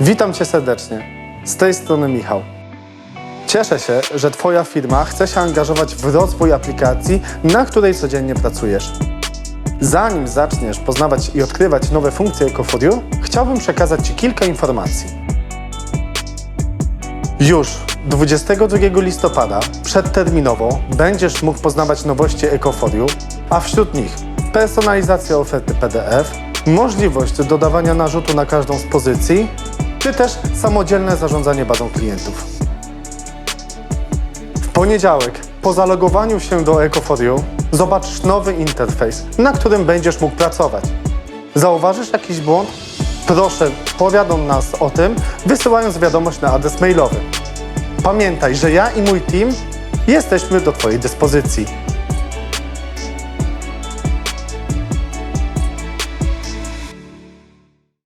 Witam Cię serdecznie. Z tej strony Michał. Cieszę się, że Twoja firma chce się angażować w rozwój aplikacji, na której codziennie pracujesz. Zanim zaczniesz poznawać i odkrywać nowe funkcje EcoFodio, chciałbym przekazać Ci kilka informacji. Już 22 listopada przedterminowo będziesz mógł poznawać nowości EcoFodio, a wśród nich personalizacja oferty PDF, możliwość dodawania narzutu na każdą z pozycji, czy też samodzielne zarządzanie bazą klientów. W poniedziałek, po zalogowaniu się do EcoFodio, zobaczysz nowy interfejs, na którym będziesz mógł pracować. Zauważysz jakiś błąd? Proszę, powiadom nas o tym, wysyłając wiadomość na adres mailowy. Pamiętaj, że ja i mój team jesteśmy do Twojej dyspozycji.